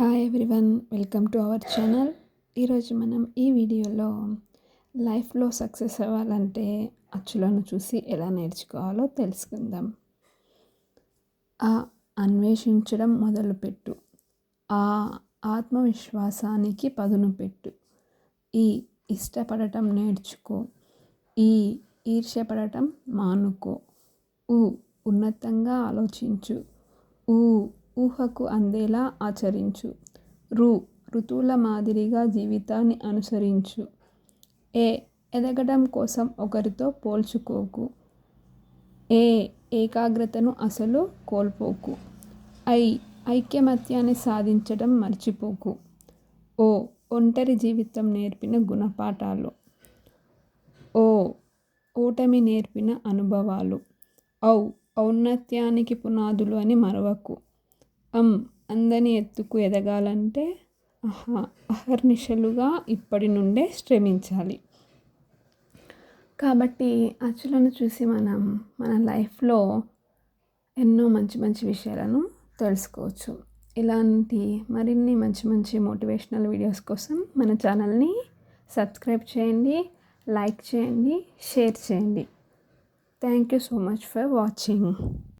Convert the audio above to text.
Hi everyone welcome to our channel ఈరోజు మనం ఈ వీడియోలో లైఫ్లో సక్సెస్ అవ్వాలంటే అచ్చులను చూసి ఎలా నేర్చుకోవాలో తెలుసుకుందాం. ఆ అన్వేషించడం మొదలుపెట్టు. ఆ ఆత్మవిశ్వాసానికి పదును పెట్టు. ఈ ఇష్టపడటం నేర్చుకో. ఈ ఈర్ష్యపడటం మానుకో. ఊ ఉన్నతంగా ఆలోచించు. ఊ ఊహకు అందేలా ఆచరించు. రు ఋతువుల మాదిరిగా జీవితాన్ని అనుసరించు. ఏ ఎదగడం కోసం ఒకరితో పోల్చుకోకు. ఏ ఏకాగ్రతను అసలు కోల్పోకు. ఐ ఐక్యమత్యాన్ని సాధించడం మర్చిపోకు. ఓ ఒంటరి జీవితం నేర్పిన గుణపాఠాలు. ఓ ఓటమి నేర్పిన అనుభవాలు. ఔ ఔన్నత్యానికి పునాదులు అని మరవకు. అం అందని ఎత్తుకు ఎదగాలంటే అహ అహర్నిశలుగా ఇప్పటి నుండే శ్రమించాలి. కాబట్టి అచ్చులను చూసి మనం మన లైఫ్లో ఎన్నో మంచి మంచి విషయాలను తెలుసుకోవచ్చు. ఇలాంటి మరిన్ని మంచి మంచి మోటివేషనల్ వీడియోస్ కోసం మన ఛానల్ని సబ్స్క్రైబ్ చేయండి లైక్ చేయండి షేర్ చేయండి. Thank you so much for watching.